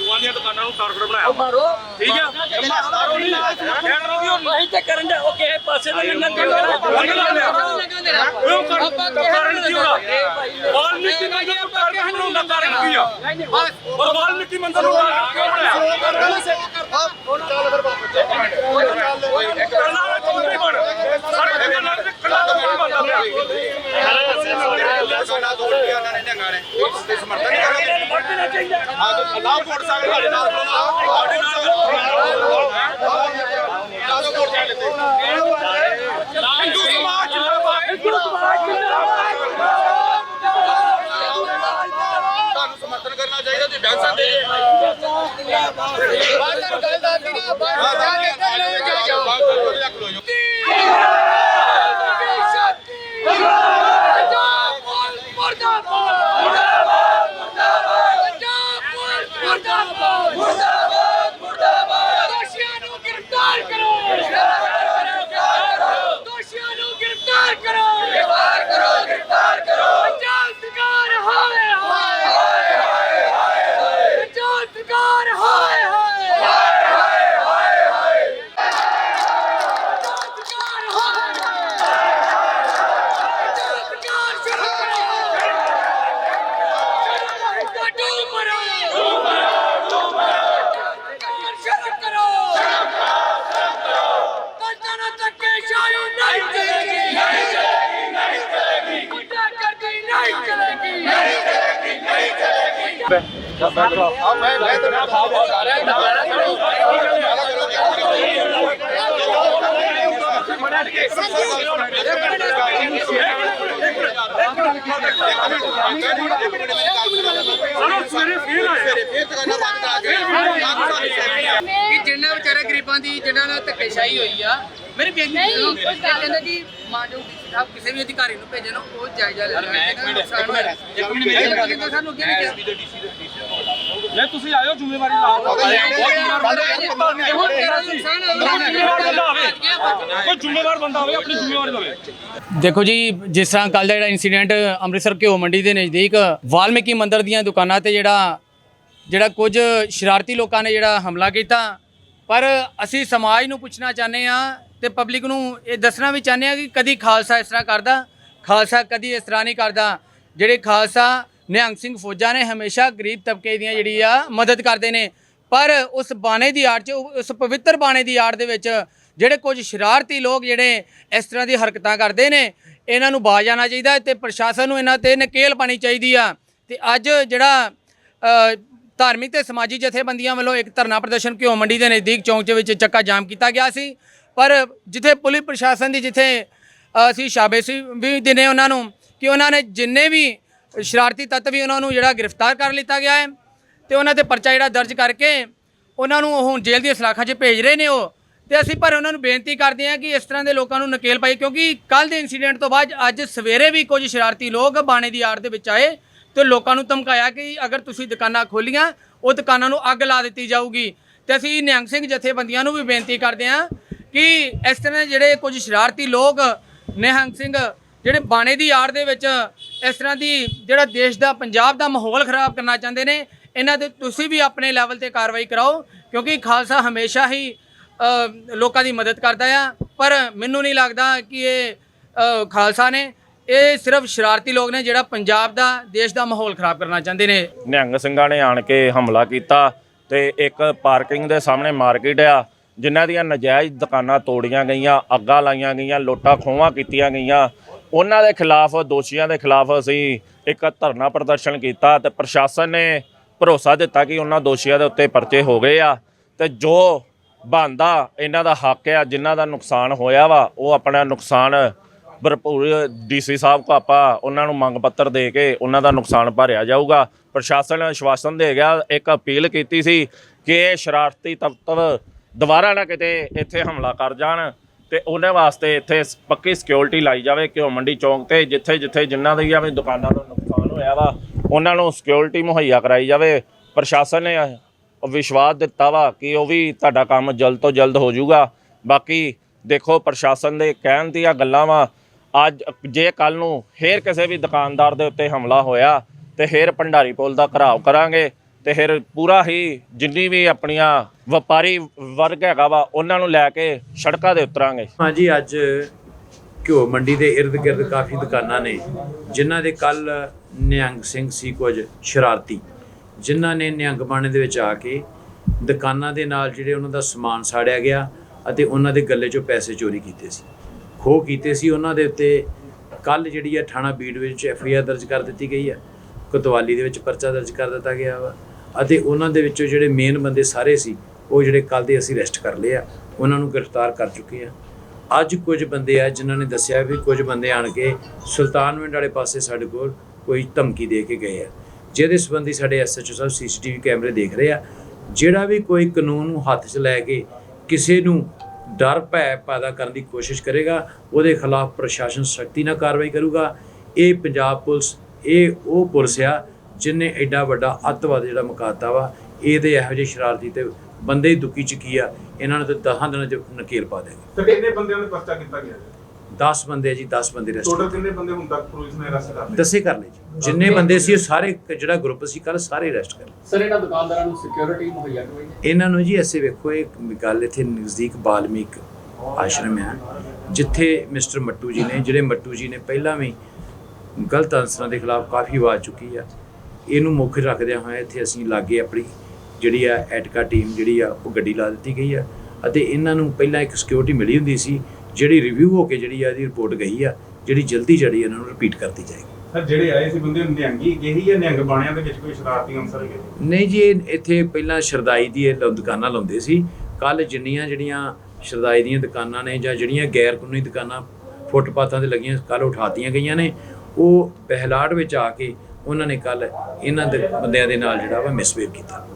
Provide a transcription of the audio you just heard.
ਹਿੰਦੂਆਂ ਦੀਆਂ ਦੁਕਾਨਾਂ ਨੂੰ ਟਾਰਗੇਟ ਬਣਾਇਆ ਵਾ। ਮਾਰੋ। ਠੀਕ ਆ? ਮਾਰੋ। ਨਹੀਂ ਕਹਿਣ ਨੂੰ ਹੁਣ ਅਸੀਂ ਤੇ ਕਰਨ ਦਾ ਉਹ ਕਿਸੇ ਪਾਸੇ ਦਾ। ਲੰਘਣ ਦੇਣਾ। ਕਿਉਂ ਕਰ ਕਾਰਨ ਕੀ ਹੋਣਾ। ਵਾਲਮੀਕੀ ਮੰਦਰ ਨੂੰ ਦਾ ਕਾਰਨ ਕੀ ਆ ਔਰ ਵਾਲਮੀਕੀ ਮੰਦਰ ਨੂੰ ਟਾਰਗੇਟ ਕਿਉਂ ਬਣਾਇਆ ਕੱਲਾ ਦਾ ਕੋਈ ਨਹੀਂ ਬਣ ਸਾਡੇ ਦੇ ਨਾਲ ਤੇ ਕੱਲਾ ਦਾ ਕੋਈ ਬਣਦਾ ਪਿਆ ਵੜਨਾ ਚਾਹੀਦਾ। ਹਿੰਦੂ ਸਮਾਜ ਜਿੰਦਾਬਾਦ। ਹਿੰਦੂ ਸਮਾਜ ਜਿੰਦਾਬਾਦ। ਤੁਹਾਨੂੰ ਸਮਰਥਨ ਕਰਨਾ ਚਾਹੀਦਾ ਤੁਸੀਂ ਬੈਠ ਸਕਦੇ ਦੋਸ਼ੀਆਂ ਨੂੰ ਗ੍ਰਿਫਤਾਰ ਕਰੋ ਦੋਸ਼ੀਆਂ ਨੂੰ ਗ੍ਰਿਫਤਾਰ ਕਰੋ ਗ੍ਰਿਫਤਾਰ ਕਰੋ ਗ੍ਰਿਫਤਾਰ ਕਰੋ ਪੰਜਾਬ ਸਰਕਾਰ ਹਾਏ ਹਾਏ ਹਾਏ ਹਾਏ ਪੰਜਾਬ ਸਰਕਾਰ ਹਾਏ ਹਾਏ ਹਾਏ ਹਾਏ ਹਾਏ ਪੰਜਾਬ ਸਰਕਾਰ ਹਾਏ ਹਾਏ ਪੰਜਾਬ ਸਰਕਾਰ ਸ਼ੁਰੂ ਕਰੋ ਕੱਟੋ ਮਰੋ ਸਰਕਾਰ ਸ਼ੁਰੂ ਕਰੋ ਕੰਟਨਾ ਤੱਕੇ ਸ਼ਾਹੀ ਨਹੀਂ ਚਲੇਗੀ ਨਹੀਂ ਚਲੇਗੀ ਨਹੀਂ ਚਲੇਗੀ ਗੁੰਡਾ ਕਰਦੀ ਨਹੀਂ ਚਲੇਗੀ ਨਹੀਂ ਚਲੇਗੀ ਨਹੀਂ ਚਲੇਗੀ ਸਾਨੂੰ ਸਵੇਰੇ ਫੇਰ ਆਇਆ ਫੇਰ ਦੁਕਾਨਾਂ ਬੰਦ ਕਰਾ ਕੇ ਕਿ ਜਿੰਨਾ ਵਿਚਾਰੇ ਗਰੀਬਾਂ ਦੀ ਜਿਨ੍ਹਾਂ ਨਾਲ ਧੱਕੇਸ਼ਾਹੀ ਹੋਈ ਆ ਮੇਰੀ ਬੇਨਤੀ ਸੁਣੋ ਇਹ ਕਹਿੰਦੇ ਜੀ ਮਾਨਯੋਗ ਡੀਸੀ ਸਾਹਿਬ ਕਿਸੇ ਵੀ ਅਧਿਕਾਰੀ ਨੂੰ ਭੇਜਣ ਉਹ ਜਾਇਜ਼ਾ ਲੈ ਲੈਣ ਇੱਕ ਮਿੰਟ ਇੱਕ ਮਿੰਟ ਇੱਕ ਮਿੰਟ ਸਾਨੂੰ ਅੱਗੇ ਨਹੀਂ ਕਿਹਾ? ਜੇ ਤੁਸੀਂ ਆਇਓ ਜ਼ਿੰਮੇਵਾਰੀ ਨਾਲ। ਹੁਣ ਤੇਰਾ ਨੁਕਸਾਨ ਜ਼ਿੰਮੇਵਾਰ ਬੰਦਾ ਹੋਵੇ ਹੋਵੇ ਕੋਈ ਜ਼ਿੰਮੇਵਾਰ ਬੰਦਾ ਹੋਵੇ ਆਪਣੀ ਜ਼ਿੰਮੇਵਾਰੀ ਲਵੇ। ਦੇਖੋ ਜੀ ਜਿਸ ਤਰ੍ਹਾਂ ਕੱਲ ਦਾ ਜਿਹੜਾ ਇਨਸੀਡੈਂਟ ਅੰਮ੍ਰਿਤਸਰ ਘਿਓ ਮੰਡੀ ਦੇ ਨਜ਼ਦੀਕ ਵਾਲਮੀਕੀ ਮੰਦਿਰ ਦੀਆਂ ਦੁਕਾਨਾਂ ਤੇ ਜਿਹੜਾ ਜਿਹੜਾ ਕੁਝ ਸ਼ਰਾਰਤੀ ਲੋਕਾਂ ਨੇ ਜਿਹੜਾ ਹਮਲਾ ਕੀਤਾ। ਪਰ ਅਸੀਂ ਸਮਾਜ ਨੂੰ ਪੁੱਛਣਾ ਚਾਹੁੰਦੇ ਆ ਤੇ ਪਬਲਿਕ ਨੂੰ ਇਹ ਦੱਸਣਾ ਵੀ ਚਾਹੁੰਦੇ ਆ ਕਿ ਕਦੀ ਖਾਲਸਾ ਇਸ ਤਰ੍ਹਾਂ ਕਰਦਾ, ਖਾਲਸਾ ਕਦੀ ਇਸ ਤਰ੍ਹਾਂ ਨਹੀਂ ਕਰਦਾ। ਜਿਹੜੇ ਖਾਲਸਾ ਨਿਹੰਗ ਸਿੰਘ ਫੌਜਾਂ ਨੇ ਹਮੇਸ਼ਾ ਗਰੀਬ ਤਬਕੇ ਦੀਆਂ ਜਿਹੜੀ ਆ ਮਦਦ ਕਰਦੇ ਨੇ, ਪਰ ਉਸ ਬਾਣੇ ਦੀ ਆੜ 'ਚ, ਉਸ ਪਵਿੱਤਰ ਬਾਣੇ ਦੀ ਆੜ ਦੇ ਵਿੱਚ ਜਿਹੜੇ ਕੁਝ ਸ਼ਰਾਰਤੀ ਲੋਕ ਜਿਹੜੇ ਇਸ ਤਰ੍ਹਾਂ ਦੀ ਹਰਕਤਾਂ ਕਰਦੇ ਨੇ, ਇਹਨਾਂ ਨੂੰ ਬਾਜ਼ ਆਉਣਾ ਚਾਹੀਦਾ ਹੈ ਤੇ ਪ੍ਰਸ਼ਾਸਨ ਨੂੰ ਇਹਨਾਂ ਤੇ ਨਕੇਲ ਪਾਣੀ ਚਾਹੀਦੀ ਆ। ਤੇ ਅੱਜ ਜਿਹੜਾ ਧਾਰਮਿਕ ਤੇ ਸਮਾਜੀ ਜਥੇਬੰਦੀਆਂ ਵੱਲੋਂ ਇੱਕ ਧਰਨਾ ਪ੍ਰਦਰਸ਼ਨ ਘਿਓ ਮੰਡੀ ਦੇ ਨਜ਼ਦੀਕ ਚੌਂਕ ਦੇ ਵਿੱਚ ਚੱਕਾ ਜਾਮ ਕੀਤਾ ਗਿਆ ਸੀ। ਪਰ ਜਿੱਥੇ ਪੁਲਿਸ ਪ੍ਰਸ਼ਾਸਨ ਦੀ ਜਿੱਥੇ ਅਸੀਂ ਸ਼ਾਬੇਸ਼ੀ ਵੀ ਦਿਨੇ ਉਹਨਾਂ ਨੂੰ ਕਿ ਉਹਨਾਂ ਨੇ ਜਿੰਨੇ ਵੀ ਸ਼ਰਾਰਤੀ ਤੱਤ ਵੀ ਉਹਨਾਂ ਨੂੰ ਜਿਹੜਾ ਗ੍ਰਿਫਤਾਰ ਕਰ ਲਿੱਤਾ ਗਿਆ ਹੈ ਤੇ ਉਹਨਾਂ ਤੇ ਪਰਚਾ ਜਿਹੜਾ ਦਰਜ ਕਰਕੇ ਉਹਨਾਂ ਨੂੰ ਹੁਣ ਜੇਲ੍ਹ ਦੀਆਂ ਸਲਾਖਾਂ 'ਚ ਭੇਜ ਰਹੇ ਨੇ ਉਹ। ਤੇ ਅਸੀਂ ਪਰ ਉਹਨਾਂ ਨੂੰ ਬੇਨਤੀ ਕਰਦੇ ਹਾਂ ਕਿ ਇਸ ਤਰ੍ਹਾਂ ਦੇ ਲੋਕਾਂ ਨੂੰ ਨਕੇਲ ਪਾਈ ਕਿਉਂਕਿ ਕੱਲ ਦੇ ਇਨਸੀਡੈਂਟ ਤੋਂ ਬਾਅਦ ਅੱਜ ਸਵੇਰੇ ਵੀ ਕੁਝ ਸ਼ਰਾਰਤੀ ਲੋਕ ਬਾਣੇ ਦੀ ਆੜ ਦੇ ਵਿੱਚ ਆਏ ਤੇ ਲੋਕਾਂ ਨੂੰ ਧਮਕਾਇਆ ਕਿ ਅਗਰ ਤੁਸੀਂ ਦੁਕਾਨਾਂ ਖੋਲੀਆਂ, ਉਹ ਦੁਕਾਨਾਂ ਨੂੰ ਅੱਗ ਲਾ ਦਿੱਤੀ ਜਾਊਗੀ। ਤੇ ਅਸੀਂ ਨਿਹੰਗ ਸਿੰਘ ਜਥੇਬੰਦੀਆਂ ਨੂੰ ਵੀ ਬੇਨਤੀ ਕਰਦੇ ਹਾਂ ਕਿ ਇਸ ਤਰ੍ਹਾਂ ਦੇ ਜਿਹੜੇ ਕੁਝ ਸ਼ਰਾਰਤੀ ਲੋਕ ਨਿਹੰਗ ਸਿੰਘ ਜਿਹੜੇ ਬਾਣੇ ਦੀ ਆੜ ਦੇ ਵਿੱਚ ਇਸ ਤਰ੍ਹਾਂ ਦੀ ਜਿਹੜਾ ਦੇਸ਼ ਦਾ, ਪੰਜਾਬ ਦਾ ਮਾਹੌਲ ਖਰਾਬ ਕਰਨਾ ਚਾਹੁੰਦੇ ਨੇ, ਇਹਨਾਂ ਤੇ ਤੁਸੀਂ ਵੀ ਆਪਣੇ ਲੈਵਲ ਤੇ ਕਾਰਵਾਈ ਕਰਾਓ, ਕਿਉਂਕਿ ਖਾਲਸਾ ਹਮੇਸ਼ਾ ਹੀ ਲੋਕਾਂ ਦੀ ਮਦਦ ਕਰਦਾ ਆ। ਪਰ ਮੈਨੂੰ ਨਹੀਂ ਲੱਗਦਾ ਕਿ ਇਹ ਖਾਲਸਾ ਨੇ, ਇਹ ਸਿਰਫ ਸ਼ਰਾਰਤੀ ਲੋਕ ਨੇ ਜਿਹੜਾ ਪੰਜਾਬ ਦਾ, ਦੇਸ਼ ਦਾ ਮਾਹੌਲ ਖਰਾਬ ਕਰਨਾ ਚਾਹੁੰਦੇ ਨੇ। ਨਿਹੰਗ ਸਿੰਘਾਂ ਨੇ ਆਣ ਕੇ ਹਮਲਾ ਕੀਤਾ ਤੇ ਇੱਕ ਪਾਰਕਿੰਗ ਦੇ ਸਾਹਮਣੇ ਮਾਰਕੀਟ ਆ। ਜਿਨ੍ਹਾਂ ਦੀਆਂ ਨਜਾਇਜ਼ ਦੁਕਾਨਾਂ ਤੋੜੀਆਂ ਗਈਆਂ, ਅੱਗਾਂ ਲਾਈਆਂ ਗਈਆਂ, ਲੋਟਾਂ ਖੋਹਾਂ ਕੀਤੀਆਂ ਗਈਆਂ, ਉਹਨਾਂ ਦੇ ਖਿਲਾਫ, ਦੋਸ਼ੀਆਂ ਦੇ ਖਿਲਾਫ ਅਸੀਂ ਇੱਕ ਧਰਨਾ ਪ੍ਰਦਰਸ਼ਨ ਕੀਤਾ ਤੇ ਪ੍ਰਸ਼ਾਸਨ ਨੇ ਭਰੋਸਾ ਦਿੱਤਾ ਕਿ ਉਹਨਾਂ ਦੋਸ਼ੀਆਂ ਦੇ ਉੱਤੇ ਪਰਚੇ ਹੋ ਗਏ ਆ ਤੇ ਜੋ ਬੰਦਾ ਇਹਨਾਂ ਦਾ ਹੱਕ ਆ, ਜਿਨ੍ਹਾਂ ਦਾ ਨੁਕਸਾਨ ਹੋਇਆ ਵਾ, ਉਹ ਆਪਣਾ ਨੁਕਸਾਨ ਭਰਪੂਰ ਡੀਸੀ ਸਾਹਿਬ ਕੋ ਆਪਾਂ ਉਹਨਾਂ ਨੂੰ ਮੰਗ ਪੱਤਰ ਦੇ ਕੇ ਉਹਨਾਂ ਦਾ ਨੁਕਸਾਨ ਭਰਿਆ ਜਾਊਗਾ। ਪ੍ਰਸ਼ਾਸਨ ਨੇ ਆਸ਼ਵਾਸਨ ਦੇ ਗਿਆ, ਇੱਕ ਅਪੀਲ ਕੀਤੀ ਸੀ ਕਿ ਇਹ ਸ਼ਰਾਰਤੀ ਤੱਤਵ ਦੁਬਾਰਾ ਨਾ ਕਿਤੇ ਇੱਥੇ ਹਮਲਾ ਕਰ ਜਾਣ ਤੇ ਉਹਨਾਂ ਵਾਸਤੇ ਇੱਥੇ ਸ- ਪੱਕੀ ਸਿਕਿਉਰਿਟੀ ਲਾਈ ਜਾਵੇ ਕਿ ਉਹ ਮੰਡੀ ਚੌਂਕ ਤੇ, ਜਿੱਥੇ ਜਿੱਥੇ ਜਿਨ੍ਹਾਂ ਦੀਆਂ ਵੀ ਦੁਕਾਨਾਂ ਦਾ ਨੁਕਸਾਨ ਹੋਇਆ ਵਾ, ਉਹਨਾਂ ਨੂੰ ਸਿਕਿਉਰਿਟੀ ਮੁਹੱਈਆ ਕਰਾਈ ਜਾਵੇ। ਪ੍ਰਸ਼ਾਸਨ ਨੇ ਵਿਸ਼ਵਾਸ ਦਿੱਤਾ ਵਾ ਕਿ ਉਹ ਵੀ ਤੁਹਾਡਾ ਕੰਮ ਜਲਦ ਤੋਂ ਜਲਦ ਹੋ ਜਾਊਗਾ। ਬਾਕੀ ਦੇਖੋ ਪ੍ਰਸ਼ਾਸਨ ਦੇ ਕਹਿਣ ਦੀਆਂ ਗੱਲਾਂ ਵਾ, ਅੱਜ ਜੇ ਕੱਲ ਨੂੰ ਫੇਰ ਕਿਸੇ ਵੀ ਦੁਕਾਨਦਾਰ ਦੇ ਉੱਤੇ ਹਮਲਾ ਹੋਇਆ ਤੇ ਫੇਰ ਭੰਡਾਰੀ ਪੁਲ ਦਾ ਘਰਾਵ ਕਰਾਂਗੇ। ਤੇ ਫਿਰ ਪੂਰਾ ਹੀ ਜਿੰਨੀ ਵੀ ਆਪਣੀਆਂ ਵਪਾਰੀ ਵਰਗ ਹੈਗਾ ਵਾ, ਉਹਨਾਂ ਨੂੰ ਲੈ ਕੇ ਸੜਕਾਂ ਦੇ ਉਤਰਾਂਗੇ। ਹਾਂਜੀ, ਅੱਜ ਘਿਓ ਮੰਡੀ ਦੇ ਇਰਦ ਗਿਰਦ ਕਾਫੀ ਦੁਕਾਨਾਂ ਨੇ, ਜਿਨ੍ਹਾਂ ਦੇ ਕੱਲ ਨਿਹੰਗ ਸਿੰਘ ਸੀ ਕੁਝ ਸ਼ਰਾਰਤੀ। ਜਿਨ੍ਹਾਂ ਨੇ ਨਿਹੰਗ ਬਾਣੇ ਦੇ ਵਿੱਚ ਆ ਕੇ ਦੁਕਾਨਾਂ ਦੇ ਨਾਲ ਜਿਹੜੇ ਉਹਨਾਂ ਦਾ ਸਮਾਨ ਸਾੜਿਆ ਗਿਆ ਅਤੇ ਉਹਨਾਂ ਦੇ ਗੱਲੇ 'ਚੋਂ ਪੈਸੇ ਚੋਰੀ ਕੀਤੇ ਸੀ। ਖੋਹ ਕੀਤੇ ਸੀ ਉਹਨਾਂ ਦੇ ਉੱਤੇ। ਕੱਲ ਜਿਹੜੀ ਆ ਥਾਣਾ ਬੀੜ ਵਿੱਚ ਐਫ ਆਈ ਆਰ ਦਰਜ ਕਰ ਦਿੱਤੀ ਗਈ ਆ। ਕੋਤਵਾਲੀ ਦੇ ਵਿੱਚ ਪਰਚਾ ਦਰਜ ਕਰ ਦਿੱਤਾ ਗਿਆ ਵਾ। ਅਤੇ ਉਹਨਾਂ ਦੇ ਵਿੱਚੋਂ ਜਿਹੜੇ ਮੇਨ ਬੰਦੇ ਸਾਰੇ ਸੀ, ਉਹ ਜਿਹੜੇ ਕੱਲ ਦੇ ਅਸੀਂ ਅਰੈਸਟ ਕਰ ਲਏ ਆ, ਉਹਨਾਂ ਨੂੰ ਗ੍ਰਿਫਤਾਰ ਕਰ ਚੁੱਕੇ ਆ। ਅੱਜ ਕੁਝ ਬੰਦੇ ਆ ਜਿਨ੍ਹਾਂ ਨੇ ਦੱਸਿਆ ਵੀ ਕੁਝ ਬੰਦੇ ਆਣ ਕੇ ਸੁਲਤਾਨਵਿੰਡ ਵਾਲੇ ਪਾਸੇ ਸਾਡੇ ਕੋਲ ਕੋਈ ਧਮਕੀ ਦੇ ਕੇ ਗਏ ਆ। ਜਿਹਦੇ ਸੰਬੰਧੀ ਸਾਡੇ ਐਸਐਚਓ ਸਾਹਿਬ ਸੀਸੀਟੀਵੀ ਕੈਮਰੇ ਦੇਖ ਰਹੇ ਆ। ਜਿਹੜਾ ਵੀ ਕੋਈ ਕਾਨੂੰਨ ਨੂੰ ਹੱਥ 'ਚ ਲੈ ਕੇ ਕਿਸੇ ਨੂੰ ਡਰ, ਭੈ ਪੈਦਾ ਕਰਨ ਦੀ ਕੋਸ਼ਿਸ਼ ਕਰੇਗਾ, ਉਹਦੇ ਖਿਲਾਫ ਪ੍ਰਸ਼ਾਸਨ ਸਖਤੀ ਨਾਲ ਕਾਰਵਾਈ ਕਰੂਗਾ। ਇਹ ਪੰਜਾਬ ਪੁਲਿਸ, ਇਹ ਉਹ ਪੁਲਿਸ ਆ ਜਿਨੇ ਐਡਾ ਵੱਡਾ ਅੱਤਵਾਦ ਜਿਹੜਾ ਮੁਕਾਤਾ ਵਾ ਇਹਦੇ ਇਹੋ ਜਿਹੇ ਸ਼ਰਾਰਤੀ ਤੇ ਬੰਦੇ ਹੀ ਦੁੱਕੀ ਚੁੱਕੀ ਆ ਇਹਨਾਂ ਨੂੰ ਤੇ ਦਸਾਂ ਦਿਨਾਂ ਚ ਨਕੇਲ ਪਾ ਦੇਗੇ ਤੇ ਕਿੰਨੇ ਬੰਦਿਆਂ ਨੂੰ ਪਰਚਾ ਕੀਤਾ ਗਿਆ? 10 ਬੰਦੇ ਆ ਜੀ 10 ਬੰਦੇ ਟੋਟਲ ਰੈਸਟ ਕਿੰਨੇ ਬੰਦੇ ਹੁਣ ਤੱਕ ਪੁਲਿਸ ਨੇ ਅਰੈਸਟ ਕਰ ਲਏ? ਦੱਸੇ ਕਰ ਲਏ ਜੀ। ਜਿੰਨੇ ਬੰਦੇ ਸੀ ਉਹ ਸਾਰੇ ਜਿਹੜਾ ਗਰੁੱਪ ਸੀ ਕੱਲ ਸਾਰੇ ਅਰੈਸਟ ਕਰ ਲਏ। ਸਰ ਇਹਨਾਂ ਦੁਕਾਨਦਾਰਾਂ ਨੂੰ ਸਿਕਿਉਰਿਟੀ ਮੁਹੱਈਆ ਕਰਵਾਈ ਇਹਨਾਂ ਨੂੰ ਜੀ ਅਸੀਂ ਵੇਖੋ ਇੱਕ ਗੱਲ ਇੱਥੇ ਨਜ਼ਦੀਕ ਬਾਲਮੀਕ ਆਸ਼ਰਮ ਹੈ ਜਿੱਥੇ ਮਿਸਟਰ ਮੱਟੂ ਜੀ ਨੇ ਜਿਹੜੇ ਮੱਟੂ ਜੀ ਨੇ ਪਹਿਲਾਂ ਵੀ ਗਲਤ ਅਨਸਰਾਂ ਦੇ ਖਿਲਾਫ ਕਾਫੀ ਆਵਾਜ਼ ਚੁੱਕੀ ਆ। ਇਹਨੂੰ ਮੁੱਖ ਰੱਖਦਿਆਂ ਹੋਇਆ ਇੱਥੇ ਅਸੀਂ ਲਾਗੇ ਆਪਣੀ ਜਿਹੜੀ ਆ ਐਟਕਾ ਟੀਮ ਜਿਹੜੀ ਆ ਉਹ ਗੱਡੀ ਲਾ ਦਿੱਤੀ ਗਈ ਆ ਅਤੇ ਇਹਨਾਂ ਨੂੰ ਪਹਿਲਾਂ ਇੱਕ ਸਿਕਿਉਰਿਟੀ ਮਿਲੀ ਹੁੰਦੀ ਸੀ ਜਿਹੜੀ ਰਿਵਿਊ ਹੋ ਕੇ ਜਿਹੜੀ ਆ ਇਹਦੀ ਰਿਪੋਰਟ ਗਈ ਆ ਜਿਹੜੀ ਜਲਦੀ ਜਿਹੜੀ ਇਹਨਾਂ ਨੂੰ ਰਿਪੀਟ ਕਰਤੀ ਜਾਏਗੀ। ਸਰ ਜਿਹੜੇ ਆਏ ਸੀ ਬੰਦੇ ਨਿਹੰਗੀ ਇਹੀ ਜਾਂ ਨਿਹੰਗ ਬਾਣਿਆਂ ਦੇ ਵਿੱਚ ਕੋਈ ਸ਼ਰਾਰਤੀ ਅੰਸਰ ਹੈਗੇ ਨਹੀਂ ਜੀ ਇੱਥੇ ਪਹਿਲਾਂ ਸ਼ਰਦਾਈ ਦੀ ਇਹ ਦੁਕਾਨਾਂ ਲਾਉਂਦੇ ਸੀ। ਕੱਲ ਜਿੰਨੀਆਂ ਜਿਹੜੀਆਂ ਸ਼ਰਦਾਈ ਦੀਆਂ ਦੁਕਾਨਾਂ ਨੇ ਜਾਂ ਜਿਹੜੀਆਂ ਗੈਰ ਕਾਨੂੰਨੀ ਦੁਕਾਨਾਂ ਫੁੱਟਪਾਥਾਂ ਤੇ ਲੱਗੀਆਂ ਕੱਲ ਉਠਾਤੀਆਂ ਗਈਆਂ ਨੇ ਉਹ ਪਹਿਲਾੜ ਵਿੱਚ ਆ ਕੇ ਉਹਨਾਂ ਨੇ ਕੱਲ ਇਹਨਾਂ ਦੇ ਬੰਦਿਆਂ ਦੇ ਨਾਲ ਜਿਹੜਾ ਵਾ ਮਿਸਬੀਹੇਵ ਕੀਤਾ।